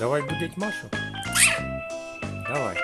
Давай будить Машу. Давай.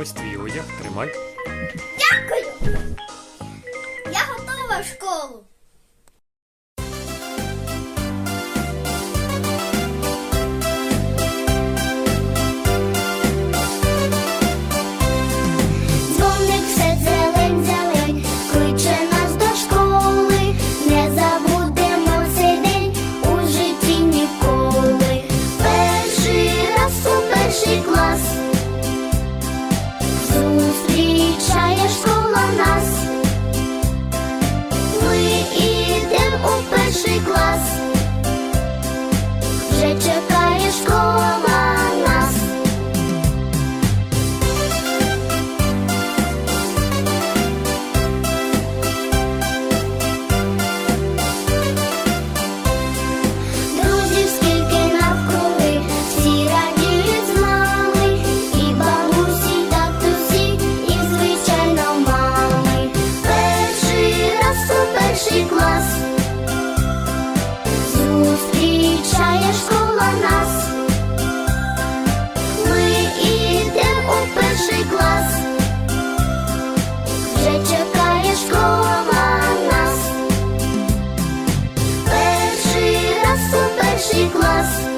Ось твій одяг, тримай. Дякую! Я готова в школу. Вже зустрічає школа нас. Ми ідем у перший клас, вже чекає школа нас. Перший раз у перший клас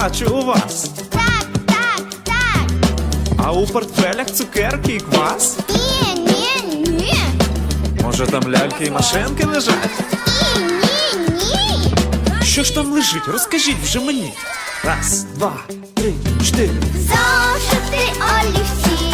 бачу у вас. Так, так, так. А у портфелях цукерки і квас? Ні, ні, ні. Може там ляльки і машинки лежать? Ні, ні, ні. Що ж там лежить? Розкажіть вже мені. Раз, два, три, чотири. Зошити олівці,